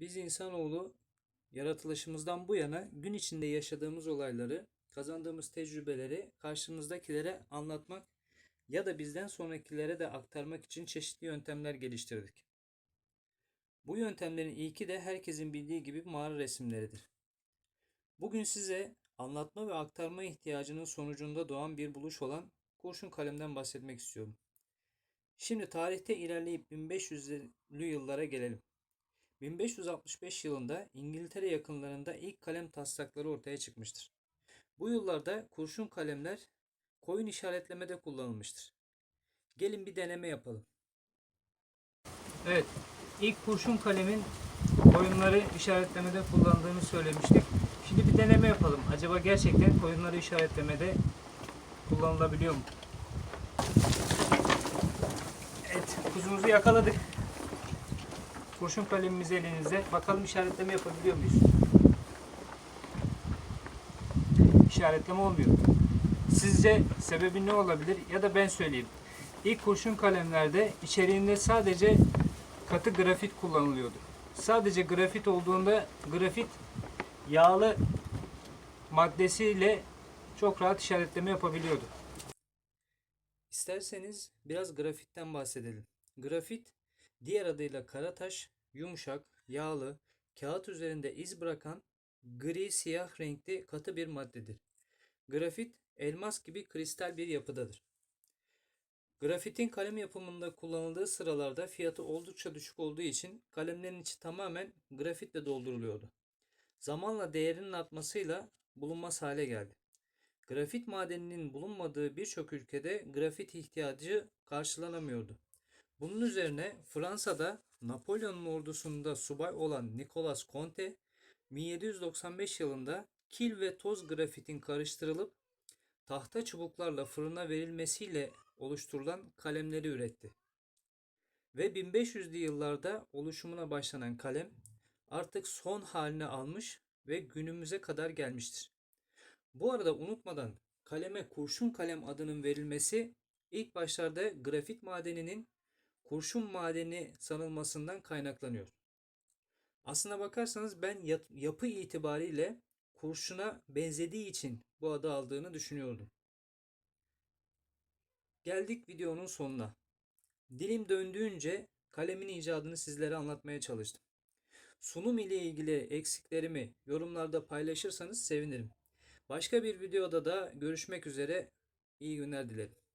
Biz insanoğlu yaratılışımızdan bu yana gün içinde yaşadığımız olayları, kazandığımız tecrübeleri karşımızdakilere anlatmak ya da bizden sonrakilere de aktarmak için çeşitli yöntemler geliştirdik. Bu yöntemlerin ilki de herkesin bildiği gibi mağara resimleridir. Bugün size anlatma ve aktarma ihtiyacının sonucunda doğan bir buluş olan kurşun kalemden bahsetmek istiyorum. Şimdi tarihte ilerleyip 1500'lü yıllara gelelim. 1565 yılında İngiltere yakınlarında ilk kalem taslakları ortaya çıkmıştır. Bu yıllarda kurşun kalemler koyun işaretlemede kullanılmıştır. Gelin bir deneme yapalım. Evet, ilk kurşun kalemin koyunları işaretlemede kullandığını söylemiştik. Şimdi bir deneme yapalım. Acaba gerçekten koyunları işaretlemede kullanılabiliyor mu? Evet, kuzumuzu yakaladık. Kurşun kalemimiz elinizde. Bakalım işaretleme yapabiliyor muyuz? İşaretleme olmuyor. Sizce sebebi ne olabilir? Ya da ben söyleyeyim. İlk kurşun kalemlerde içeriğinde sadece katı grafit kullanılıyordu. Sadece grafit olduğunda grafit yağlı maddesiyle çok rahat işaretleme yapabiliyordu. İsterseniz biraz grafitten bahsedelim. Grafit diğer adıyla kara taş, yumuşak, yağlı, kağıt üzerinde iz bırakan gri siyah renkli katı bir maddedir. Grafit elmas gibi kristal bir yapıdadır. Grafitin kalem yapımında kullanıldığı sıralarda fiyatı oldukça düşük olduğu için kalemlerin içi tamamen grafitle dolduruluyordu. Zamanla değerinin artmasıyla bulunmaz hale geldi. Grafit madeninin bulunmadığı birçok ülkede grafit ihtiyacı karşılanamıyordu. Bunun üzerine Fransa'da Napolyon'un ordusunda subay olan Nicolas Conte 1795 yılında kil ve toz grafitin karıştırılıp tahta çubuklarla fırına verilmesiyle oluşturulan kalemleri üretti. Ve 1500'lü yıllarda oluşumuna başlanan kalem artık son halini almış ve günümüze kadar gelmiştir. Bu arada unutmadan kaleme kurşun kalem adının verilmesi ilk başlarda grafit madeninin kurşun madeni sanılmasından kaynaklanıyor. Aslına bakarsanız ben yapı itibariyle kurşuna benzediği için bu adı aldığını düşünüyordum. Geldik videonun sonuna. Dilim döndüğünce kalemin icadını sizlere anlatmaya çalıştım. Sunum ile ilgili eksiklerimi yorumlarda paylaşırsanız sevinirim. Başka bir videoda da görüşmek üzere. İyi günler dilerim.